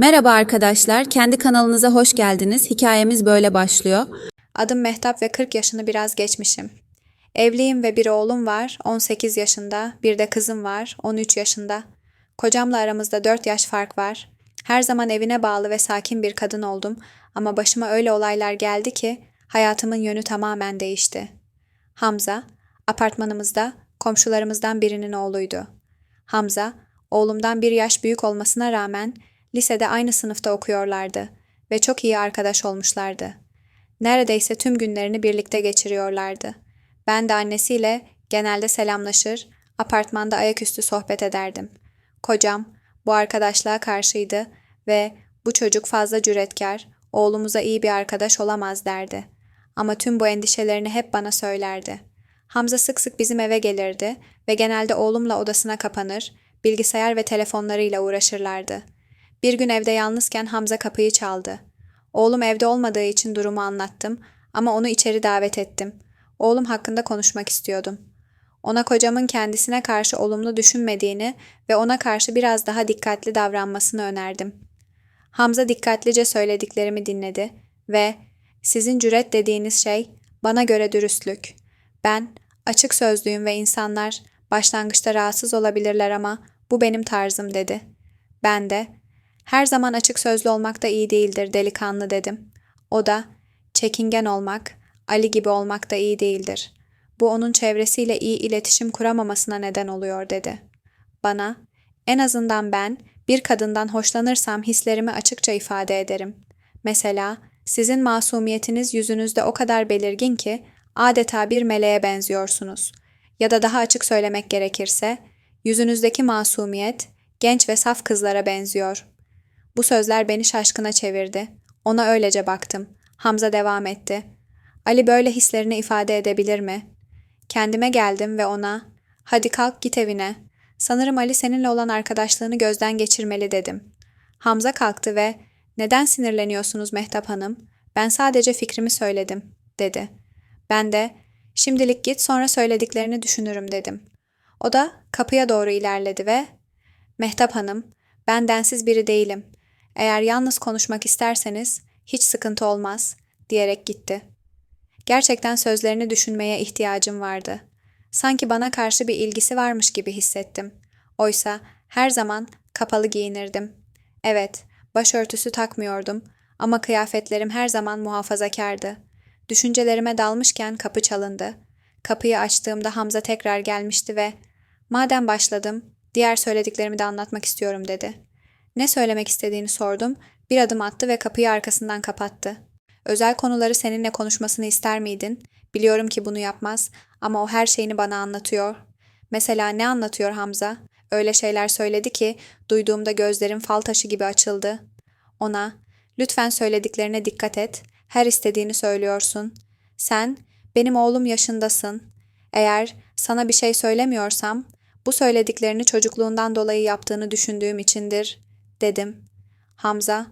Merhaba arkadaşlar, kendi kanalınıza hoş geldiniz. Hikayemiz böyle başlıyor. Adım Mehtap ve 40 yaşını biraz geçmişim. Evliyim ve bir oğlum var, 18 yaşında, bir de kızım var, 13 yaşında. Kocamla aramızda 4 yaş fark var. Her zaman evine bağlı ve sakin bir kadın oldum ama başıma öyle olaylar geldi ki hayatımın yönü tamamen değişti. Hamza, apartmanımızda komşularımızdan birinin oğluydu. Hamza, oğlumdan bir yaş büyük olmasına rağmen lisede aynı sınıfta okuyorlardı ve çok iyi arkadaş olmuşlardı. Neredeyse tüm günlerini birlikte geçiriyorlardı. Ben de annesiyle genelde selamlaşır, apartmanda ayaküstü sohbet ederdim. Kocam bu arkadaşlığa karşıydı ve bu çocuk fazla cüretkar, oğlumuza iyi bir arkadaş olamaz derdi. Ama tüm bu endişelerini hep bana söylerdi. Hamza sık sık bizim eve gelirdi ve genelde oğlumla odasına kapanır, bilgisayar ve telefonlarıyla uğraşırlardı. Bir gün evde yalnızken Hamza kapıyı çaldı. Oğlum evde olmadığı için durumu anlattım ama onu içeri davet ettim. Oğlum hakkında konuşmak istiyordum. Ona kocamın kendisine karşı olumlu düşünmediğini ve ona karşı biraz daha dikkatli davranmasını önerdim. Hamza dikkatlice söylediklerimi dinledi ve sizin cüret dediğiniz şey bana göre dürüstlük. Ben açık sözlüyüm ve insanlar başlangıçta rahatsız olabilirler ama bu benim tarzım dedi. Ben de her zaman açık sözlü olmak da iyi değildir delikanlı dedim. O da çekingen olmak, Ali gibi olmak da iyi değildir. Bu onun çevresiyle iyi iletişim kuramamasına neden oluyor dedi. Bana en azından ben bir kadından hoşlanırsam hislerimi açıkça ifade ederim. Mesela sizin masumiyetiniz yüzünüzde o kadar belirgin ki adeta bir meleğe benziyorsunuz. Ya da daha açık söylemek gerekirse yüzünüzdeki masumiyet genç ve saf kızlara benziyor. Bu sözler beni şaşkına çevirdi. Ona öylece baktım. Hamza devam etti. Ali böyle hislerini ifade edebilir mi? Kendime geldim ve ona "Hadi kalk git evine. Sanırım Ali seninle olan arkadaşlığını gözden geçirmeli." dedim. Hamza kalktı ve "Neden sinirleniyorsunuz Mehtap Hanım? Ben sadece fikrimi söyledim." dedi. Ben de "Şimdilik git sonra söylediklerini düşünürüm." dedim. O da kapıya doğru ilerledi ve "Mehtap Hanım, ben densiz biri değilim. Eğer yalnız konuşmak isterseniz hiç sıkıntı olmaz." diyerek gitti. Gerçekten sözlerini düşünmeye ihtiyacım vardı. Sanki bana karşı bir ilgisi varmış gibi hissettim. Oysa her zaman kapalı giyinirdim. Evet, başörtüsü takmıyordum ama kıyafetlerim her zaman muhafazakardı. Düşüncelerime dalmışken kapı çalındı. Kapıyı açtığımda Hamza tekrar gelmişti ve "Madem başladım, diğer söylediklerimi de anlatmak istiyorum." dedi. Ne söylemek istediğini sordum. Bir adım attı ve kapıyı arkasından kapattı. Özel konuları seninle konuşmasını ister miydin? Biliyorum ki bunu yapmaz ama o her şeyini bana anlatıyor. Mesela ne anlatıyor Hamza? Öyle şeyler söyledi ki duyduğumda gözlerim fal taşı gibi açıldı. Ona, lütfen söylediklerine dikkat et. Her istediğini söylüyorsun. Sen, benim oğlum yaşındasın. Eğer sana bir şey söylemiyorsam, bu söylediklerini çocukluğundan dolayı yaptığını düşündüğüm içindir, dedim. Hamza,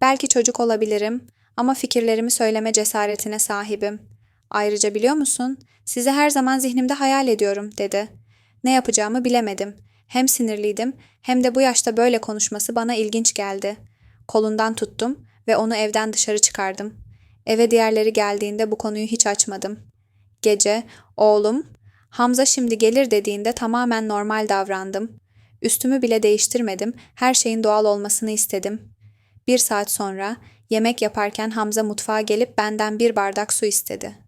belki çocuk olabilirim ama fikirlerimi söyleme cesaretine sahibim. Ayrıca biliyor musun, sizi her zaman zihnimde hayal ediyorum, dedi. Ne yapacağımı bilemedim. Hem sinirliydim hem de bu yaşta böyle konuşması bana ilginç geldi. Kolundan tuttum ve onu evden dışarı çıkardım. Eve diğerleri geldiğinde bu konuyu hiç açmadım. Gece, oğlum, Hamza şimdi gelir dediğinde tamamen normal davrandım. Üstümü bile değiştirmedim, her şeyin doğal olmasını istedim. Bir saat sonra yemek yaparken Hamza mutfağa gelip benden bir bardak su istedi.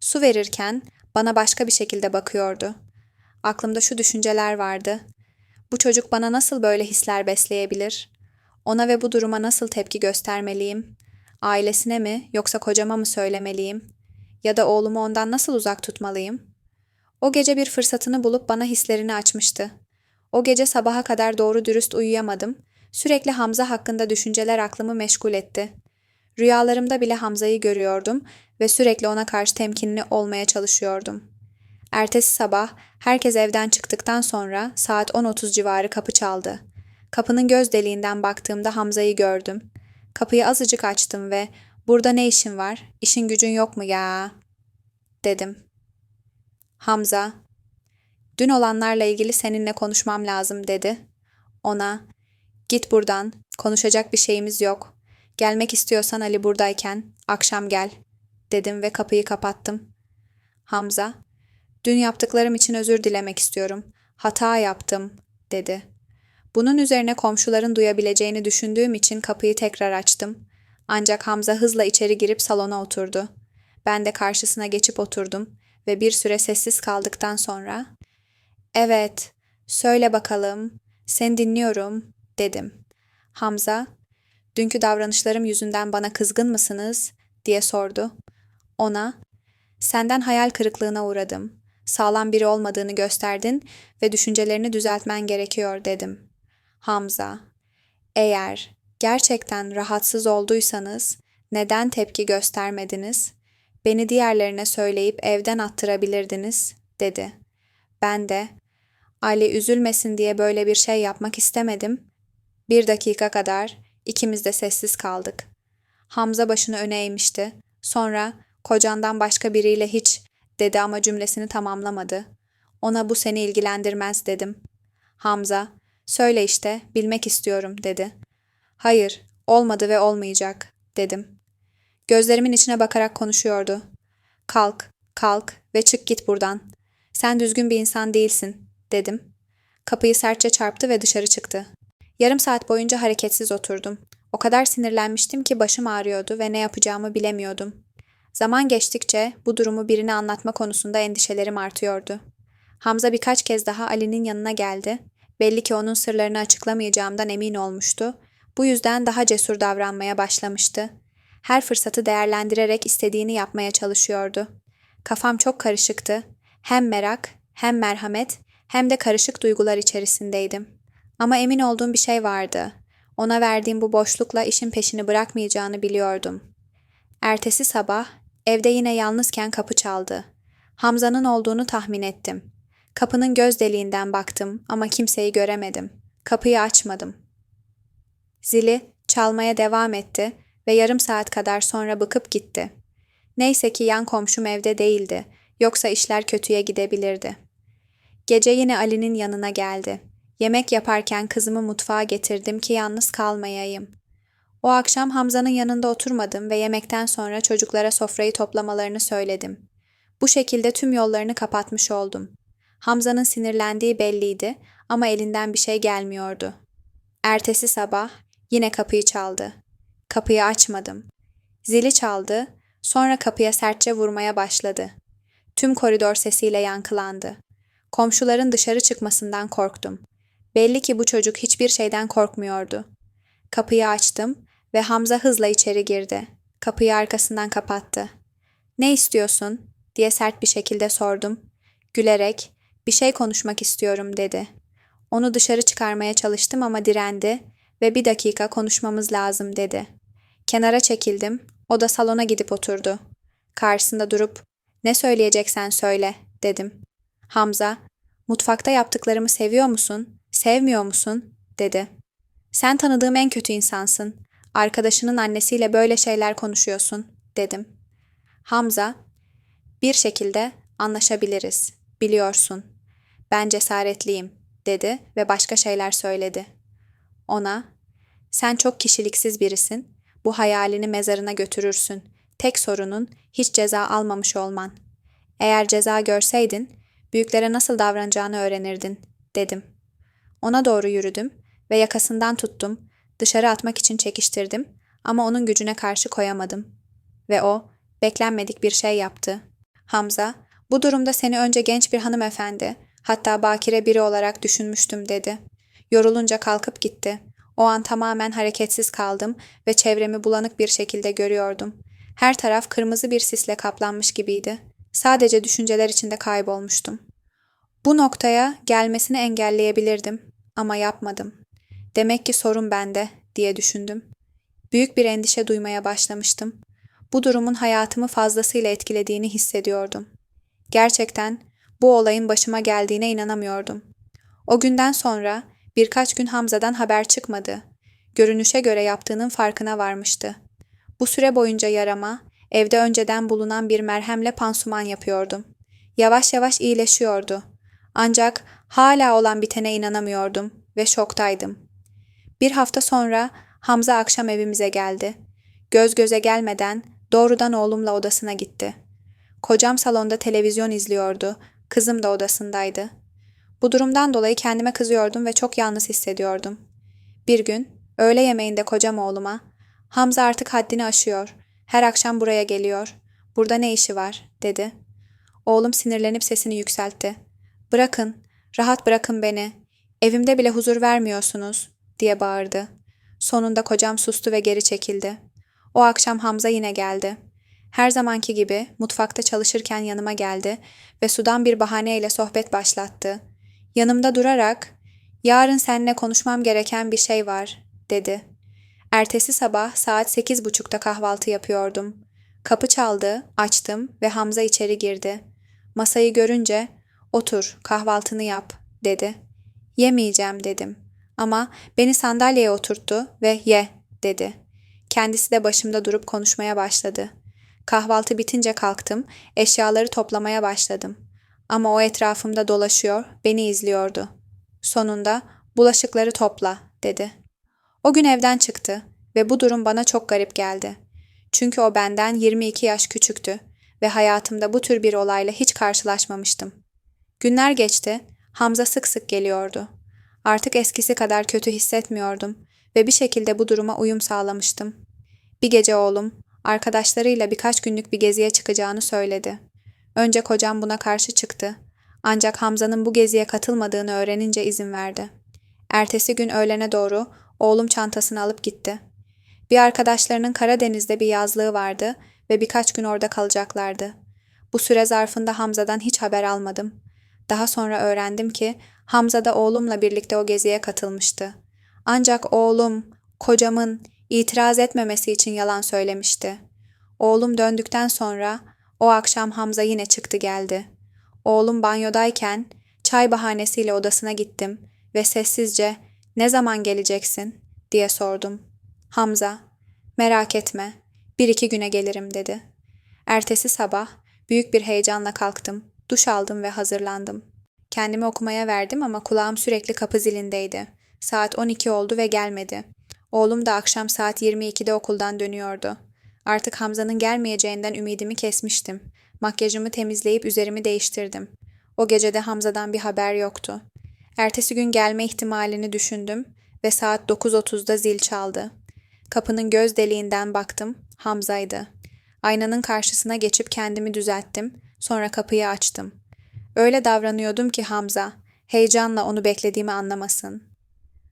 Su verirken bana başka bir şekilde bakıyordu. Aklımda şu düşünceler vardı. Bu çocuk bana nasıl böyle hisler besleyebilir? Ona ve bu duruma nasıl tepki göstermeliyim? Ailesine mi yoksa kocama mı söylemeliyim? Ya da oğlumu ondan nasıl uzak tutmalıyım? O gece bir fırsatını bulup bana hislerini açmıştı. O gece sabaha kadar doğru dürüst uyuyamadım. Sürekli Hamza hakkında düşünceler aklımı meşgul etti. Rüyalarımda bile Hamza'yı görüyordum ve sürekli ona karşı temkinli olmaya çalışıyordum. Ertesi sabah herkes evden çıktıktan sonra saat 10.30 civarı kapı çaldı. Kapının göz deliğinden baktığımda Hamza'yı gördüm. Kapıyı azıcık açtım ve "Burada ne işin var? İşin gücün yok mu ya?" dedim. Hamza, "Dün olanlarla ilgili seninle konuşmam lazım." dedi. Ona, "Git buradan. Konuşacak bir şeyimiz yok. Gelmek istiyorsan Ali buradayken akşam gel dedim ve kapıyı kapattım. Hamza, dün yaptıklarım için özür dilemek istiyorum. Hata yaptım dedi. Bunun üzerine komşuların duyabileceğini düşündüğüm için kapıyı tekrar açtım. Ancak Hamza hızla içeri girip salona oturdu. Ben de karşısına geçip oturdum ve bir süre sessiz kaldıktan sonra "Evet, söyle bakalım. Seni dinliyorum." dedim. Hamza, "Dünkü davranışlarım yüzünden bana kızgın mısınız?" diye sordu. Ona, "Senden hayal kırıklığına uğradım. Sağlam biri olmadığını gösterdin ve düşüncelerini düzeltmen gerekiyor." dedim. Hamza, "Eğer gerçekten rahatsız olduysanız neden tepki göstermediniz? Beni diğerlerine söyleyip evden attırabilirdiniz." dedi. Ben de Ali üzülmesin diye böyle bir şey yapmak istemedim. Bir dakika kadar ikimiz de sessiz kaldık. Hamza başını öne eğmişti. Sonra kocandan başka biriyle hiç dedi ama cümlesini tamamlamadı. Ona bu seni ilgilendirmez dedim. Hamza, söyle işte, bilmek istiyorum dedi. Hayır, olmadı ve olmayacak dedim. Gözlerimin içine bakarak konuşuyordu. Kalk, kalk ve çık git buradan. Sen düzgün bir insan değilsin, dedim. Kapıyı sertçe çarptı ve dışarı çıktı. Yarım saat boyunca hareketsiz oturdum. O kadar sinirlenmiştim ki başım ağrıyordu ve ne yapacağımı bilemiyordum. Zaman geçtikçe bu durumu birine anlatma konusunda endişelerim artıyordu. Hamza birkaç kez daha Ali'nin yanına geldi. Belli ki onun sırlarını açıklamayacağımdan emin olmuştu. Bu yüzden daha cesur davranmaya başlamıştı. Her fırsatı değerlendirerek istediğini yapmaya çalışıyordu. Kafam çok karışıktı. Hem merak, hem merhamet, hem de karışık duygular içerisindeydim. Ama emin olduğum bir şey vardı. Ona verdiğim bu boşlukla işin peşini bırakmayacağını biliyordum. Ertesi sabah evde yine yalnızken kapı çaldı. Hamza'nın olduğunu tahmin ettim. Kapının göz deliğinden baktım ama kimseyi göremedim. Kapıyı açmadım. Zili çalmaya devam etti ve yarım saat kadar sonra bıkıp gitti. Neyse ki yan komşum evde değildi. Yoksa işler kötüye gidebilirdi. Gece yine Ali'nin yanına geldi. Yemek yaparken kızımı mutfağa getirdim ki yalnız kalmayayım. O akşam Hamza'nın yanında oturmadım ve yemekten sonra çocuklara sofrayı toplamalarını söyledim. Bu şekilde tüm yollarını kapatmış oldum. Hamza'nın sinirlendiği belliydi ama elinden bir şey gelmiyordu. Ertesi sabah yine kapıyı çaldı. Kapıyı açmadım. Zili çaldı, sonra kapıya sertçe vurmaya başladı. Tüm koridor sesiyle yankılandı. Komşuların dışarı çıkmasından korktum. Belli ki bu çocuk hiçbir şeyden korkmuyordu. Kapıyı açtım ve Hamza hızla içeri girdi. Kapıyı arkasından kapattı. Ne istiyorsun? diye sert bir şekilde sordum. Gülerek, bir şey konuşmak istiyorum dedi. Onu dışarı çıkarmaya çalıştım ama direndi ve bir dakika konuşmamız lazım dedi. Kenara çekildim, o da salona gidip oturdu. Karşısında durup, ne söyleyeceksen söyle, dedim. Hamza, mutfakta yaptıklarımı seviyor musun, sevmiyor musun, dedi. Sen tanıdığım en kötü insansın. Arkadaşının annesiyle böyle şeyler konuşuyorsun, dedim. Hamza, bir şekilde anlaşabiliriz, biliyorsun. Ben cesaretliyim, dedi ve başka şeyler söyledi. Ona, sen çok kişiliksiz birisin, bu hayalini mezarına götürürsün. Tek sorunun hiç ceza almamış olman. Eğer ceza görseydin, büyüklere nasıl davranacağını öğrenirdin, dedim. Ona doğru yürüdüm ve yakasından tuttum, dışarı atmak için çekiştirdim ama onun gücüne karşı koyamadım. Ve o, beklenmedik bir şey yaptı. Hamza, bu durumda seni önce genç bir hanımefendi, hatta bakire biri olarak düşünmüştüm dedi. Yorulunca kalkıp gitti. O an tamamen hareketsiz kaldım ve çevremi bulanık bir şekilde görüyordum. Her taraf kırmızı bir sisle kaplanmış gibiydi. Sadece düşünceler içinde kaybolmuştum. Bu noktaya gelmesini engelleyebilirdim ama yapmadım. Demek ki sorun bende diye düşündüm. Büyük bir endişe duymaya başlamıştım. Bu durumun hayatımı fazlasıyla etkilediğini hissediyordum. Gerçekten bu olayın başıma geldiğine inanamıyordum. O günden sonra birkaç gün Hamza'dan haber çıkmadı. Görünüşe göre yaptığının farkına varmıştı. Bu süre boyunca yarama, evde önceden bulunan bir merhemle pansuman yapıyordum. Yavaş yavaş iyileşiyordu. Ancak hala olan bitene inanamıyordum ve şoktaydım. Bir hafta sonra Hamza akşam evimize geldi. Göz göze gelmeden doğrudan oğlumla odasına gitti. Kocam salonda televizyon izliyordu. Kızım da odasındaydı. Bu durumdan dolayı kendime kızıyordum ve çok yalnız hissediyordum. Bir gün öğle yemeğinde kocam oğluma Hamza artık haddini aşıyor. Her akşam buraya geliyor. Burada ne işi var dedi. Oğlum sinirlenip sesini yükseltti. Bırakın, rahat bırakın beni. Evimde bile huzur vermiyorsunuz diye bağırdı. Sonunda kocam sustu ve geri çekildi. O akşam Hamza yine geldi. Her zamanki gibi mutfakta çalışırken yanıma geldi ve sudan bir bahaneyle sohbet başlattı. Yanımda durarak "Yarın seninle konuşmam gereken bir şey var." dedi. Ertesi sabah saat sekiz buçukta kahvaltı yapıyordum. Kapı çaldı, açtım ve Hamza içeri girdi. Masayı görünce "Otur, kahvaltını yap." dedi. "Yemeyeceğim." dedim. Ama beni sandalyeye oturttu ve "Ye." dedi. Kendisi de başımda durup konuşmaya başladı. Kahvaltı bitince kalktım, eşyaları toplamaya başladım. Ama o etrafımda dolaşıyor, beni izliyordu. Sonunda bulaşıkları topla dedi. O gün evden çıktı ve bu durum bana çok garip geldi. Çünkü o benden 22 yaş küçüktü ve hayatımda bu tür bir olayla hiç karşılaşmamıştım. Günler geçti, Hamza sık sık geliyordu. Artık eskisi kadar kötü hissetmiyordum ve bir şekilde bu duruma uyum sağlamıştım. Bir gece oğlum arkadaşlarıyla birkaç günlük bir geziye çıkacağını söyledi. Önce kocam buna karşı çıktı. Ancak Hamza'nın bu geziye katılmadığını öğrenince izin verdi. Ertesi gün öğlene doğru oğlum çantasını alıp gitti. Bir arkadaşlarının Karadeniz'de bir yazlığı vardı ve birkaç gün orada kalacaklardı. Bu süre zarfında Hamza'dan hiç haber almadım. Daha sonra öğrendim ki Hamza da oğlumla birlikte o geziye katılmıştı. Ancak oğlum, kocamın itiraz etmemesi için yalan söylemişti. Oğlum döndükten sonra o akşam Hamza yine çıktı geldi. Oğlum banyodayken çay bahanesiyle odasına gittim ve sessizce ne zaman geleceksin diye sordum. Hamza, merak etme, bir iki güne gelirim dedi. Ertesi sabah büyük bir heyecanla kalktım, duş aldım ve hazırlandım. Kendimi okumaya verdim ama kulağım sürekli kapı zilindeydi. Saat 12 oldu ve gelmedi. Oğlum da akşam saat 22'de okuldan dönüyordu. Artık Hamza'nın gelmeyeceğinden ümidimi kesmiştim. Makyajımı temizleyip üzerimi değiştirdim. O gecede Hamza'dan bir haber yoktu. Ertesi gün gelme ihtimalini düşündüm ve saat 9.30'da zil çaldı. Kapının göz deliğinden baktım, Hamza'ydı. Aynanın karşısına geçip kendimi düzelttim, sonra kapıyı açtım. Öyle davranıyordum ki Hamza, heyecanla onu beklediğimi anlamasın.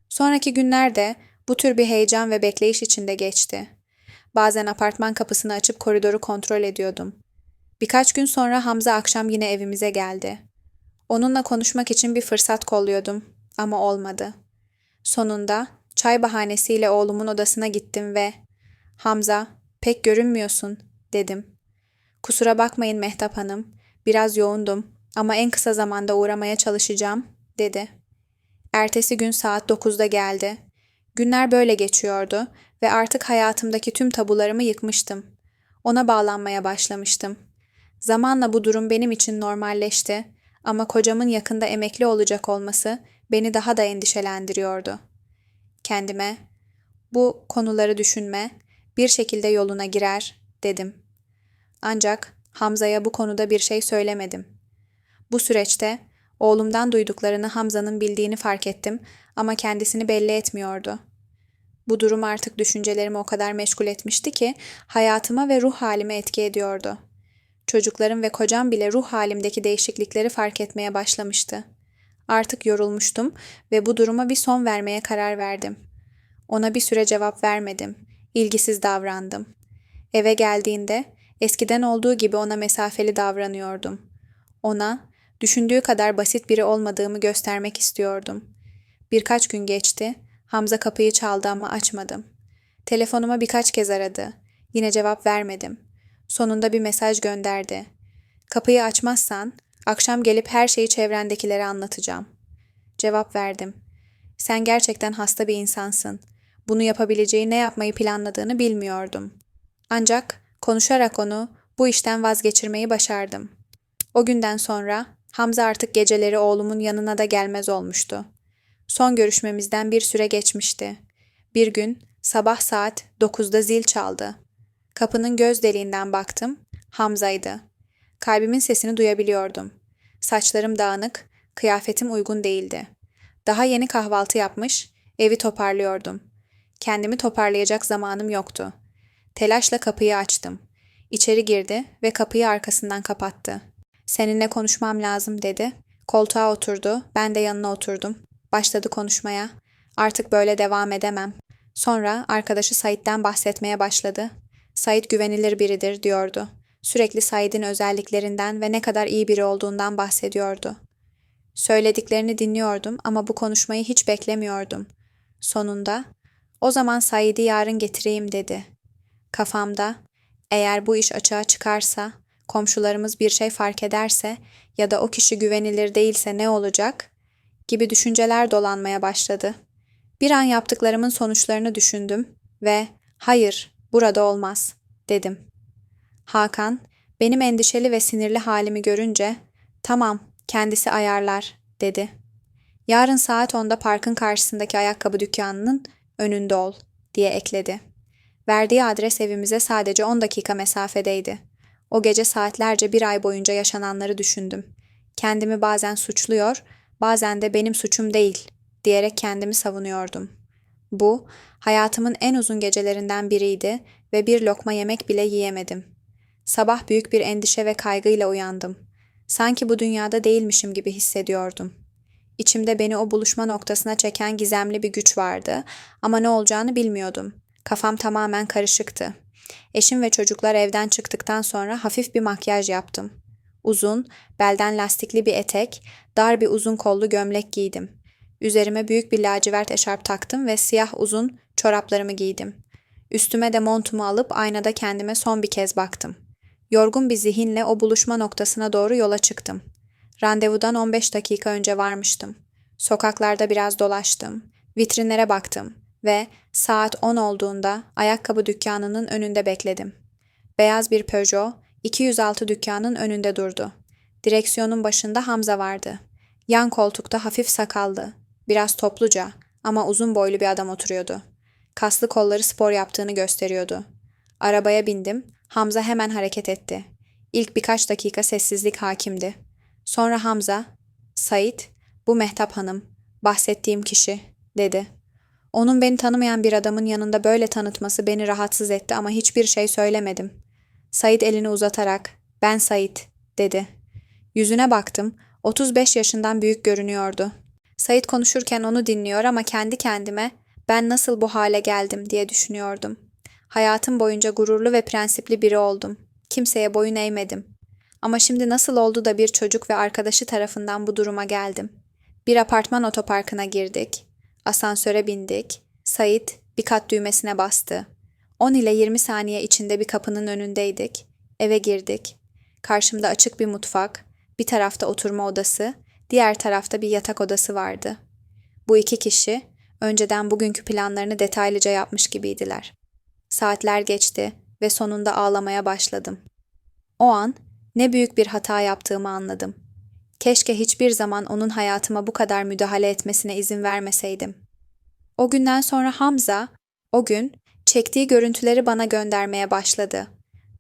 Sonraki günlerde bu tür bir heyecan ve bekleyiş içinde geçti. Bazen apartman kapısını açıp koridoru kontrol ediyordum. Birkaç gün sonra Hamza akşam yine evimize geldi. Onunla konuşmak için bir fırsat kolluyordum ama olmadı. Sonunda çay bahanesiyle oğlumun odasına gittim ve "Hamza, pek görünmüyorsun." dedim. "Kusura bakmayın Mehtap Hanım, biraz yoğundum ama en kısa zamanda uğramaya çalışacağım." dedi. Ertesi gün saat 9'da geldi. Günler böyle geçiyordu ve artık hayatımdaki tüm tabularımı yıkmıştım. Ona bağlanmaya başlamıştım. Zamanla bu durum benim için normalleşti ama kocamın yakında emekli olacak olması beni daha da endişelendiriyordu. Kendime, bu konuları düşünme, bir şekilde yoluna girer dedim. Ancak Hamza'ya bu konuda bir şey söylemedim. Bu süreçte oğlumdan duyduklarını Hamza'nın bildiğini fark ettim ama kendisini belli etmiyordu. Bu durum artık düşüncelerimi o kadar meşgul etmişti ki hayatıma ve ruh halime etki ediyordu. Çocuklarım ve kocam bile ruh halimdeki değişiklikleri fark etmeye başlamıştı. Artık yorulmuştum ve bu duruma bir son vermeye karar verdim. Ona bir süre cevap vermedim. İlgisiz davrandım. Eve geldiğinde eskiden olduğu gibi ona mesafeli davranıyordum. Ona düşündüğü kadar basit biri olmadığımı göstermek istiyordum. Birkaç gün geçti. Hamza kapıyı çaldı ama açmadım. Telefonuma birkaç kez aradı. Yine cevap vermedim. Sonunda bir mesaj gönderdi. Kapıyı açmazsan akşam gelip her şeyi çevrendekilere anlatacağım. Cevap verdim. Sen gerçekten hasta bir insansın. Bunu yapabileceği ne yapmayı planladığını bilmiyordum. Ancak konuşarak onu bu işten vazgeçirmeyi başardım. O günden sonra Hamza artık geceleri oğlumun yanına da gelmez olmuştu. Son görüşmemizden bir süre geçmişti. Bir gün Sabah saat 9'da zil çaldı. Kapının göz deliğinden baktım. Hamza'ydı. Kalbimin sesini duyabiliyordum. Saçlarım dağınık, kıyafetim uygun değildi. Daha yeni kahvaltı yapmış, evi toparlıyordum. Kendimi toparlayacak zamanım yoktu. Telaşla kapıyı açtım. İçeri girdi ve kapıyı arkasından kapattı. Seninle konuşmam lazım dedi. Koltuğa oturdu, ben de yanına oturdum. Başladı konuşmaya. Artık böyle devam edemem. Sonra arkadaşı Sait'ten bahsetmeye başladı. Sait güvenilir biridir diyordu. Sürekli Sait'in özelliklerinden ve ne kadar iyi biri olduğundan bahsediyordu. Söylediklerini dinliyordum ama bu konuşmayı hiç beklemiyordum. Sonunda, o zaman Said'i yarın getireyim dedi. Kafamda, eğer bu iş açığa çıkarsa, komşularımız bir şey fark ederse ya da o kişi güvenilir değilse ne olacak gibi düşünceler dolanmaya başladı. Bir an yaptıklarımın sonuçlarını düşündüm ve hayır, burada olmaz dedim. Hakan, benim endişeli ve sinirli halimi görünce, tamam, kendisi ayarlar, dedi. Yarın saat 10'da parkın karşısındaki ayakkabı dükkanının önünde ol, diye ekledi. Verdiği adres evimize sadece 10 dakika mesafedeydi. O gece saatlerce bir ay boyunca yaşananları düşündüm. Kendimi bazen suçluyor, bazen de benim suçum değil diyerek kendimi savunuyordum. Bu, hayatımın en uzun gecelerinden biriydi ve bir lokma yemek bile yiyemedim. Sabah büyük bir endişe ve kaygıyla uyandım. Sanki bu dünyada değilmişim gibi hissediyordum. İçimde beni o buluşma noktasına çeken gizemli bir güç vardı ama ne olacağını bilmiyordum. Kafam tamamen karışıktı. Eşim ve çocuklar evden çıktıktan sonra hafif bir makyaj yaptım. Uzun, belden lastikli bir etek, dar bir uzun kollu gömlek giydim. Üzerime büyük bir lacivert eşarp taktım ve siyah uzun çoraplarımı giydim. Üstüme de montumu alıp aynada kendime son bir kez baktım. Yorgun bir zihinle o buluşma noktasına doğru yola çıktım. Randevudan 15 dakika önce varmıştım. Sokaklarda biraz dolaştım. Vitrinlere baktım ve saat 10 olduğunda ayakkabı dükkanının önünde bekledim. Beyaz bir Peugeot 206 dükkanın önünde durdu. Direksiyonun başında Hamza vardı. Yan koltukta hafif sakallı, biraz topluca ama uzun boylu bir adam oturuyordu. Kaslı kolları spor yaptığını gösteriyordu. Arabaya bindim. Hamza hemen hareket etti. İlk birkaç dakika sessizlik hakimdi. Sonra Hamza, Sait, bu Mehtap Hanım, bahsettiğim kişi, dedi. Onun beni tanımayan bir adamın yanında böyle tanıtması beni rahatsız etti ama hiçbir şey söylemedim. Sait elini uzatarak, ben Sait, dedi. Yüzüne baktım, 35 yaşından büyük görünüyordu. Sait konuşurken onu dinliyor ama kendi kendime ben nasıl bu hale geldim diye düşünüyordum. Hayatım boyunca gururlu ve prensipli biri oldum. Kimseye boyun eğmedim. Ama şimdi nasıl oldu da bir çocuk ve arkadaşı tarafından bu duruma geldim? Bir apartman otoparkına girdik. Asansöre bindik. Sait bir kat düğmesine bastı. 10 ile 20 saniye içinde bir kapının önündeydik. Eve girdik. Karşımda açık bir mutfak, bir tarafta oturma odası, diğer tarafta bir yatak odası vardı. Bu iki kişi önceden bugünkü planlarını detaylıca yapmış gibiydiler. Saatler geçti ve sonunda ağlamaya başladım. O an ne büyük bir hata yaptığımı anladım. Keşke hiçbir zaman onun hayatıma bu kadar müdahale etmesine izin vermeseydim. O günden sonra Hamza, o gün çektiği görüntüleri bana göndermeye başladı.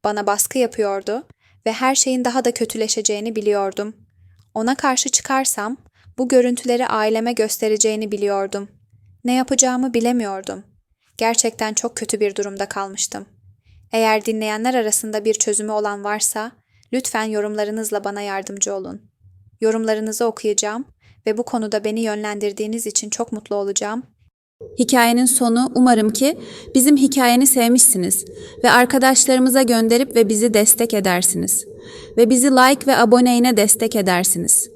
Bana baskı yapıyordu ve her şeyin daha da kötüleşeceğini biliyordum. Ona karşı çıkarsam bu görüntüleri aileme göstereceğini biliyordum. Ne yapacağımı bilemiyordum. Gerçekten çok kötü bir durumda kalmıştım. Eğer dinleyenler arasında bir çözümü olan varsa lütfen yorumlarınızla bana yardımcı olun. Yorumlarınızı okuyacağım ve bu konuda beni yönlendirdiğiniz için çok mutlu olacağım. Hikayenin sonu umarım ki bizim hikayeni sevmişsiniz ve arkadaşlarımıza gönderip ve bizi destek edersiniz. Ve bizi like ve aboneyle destek edersiniz.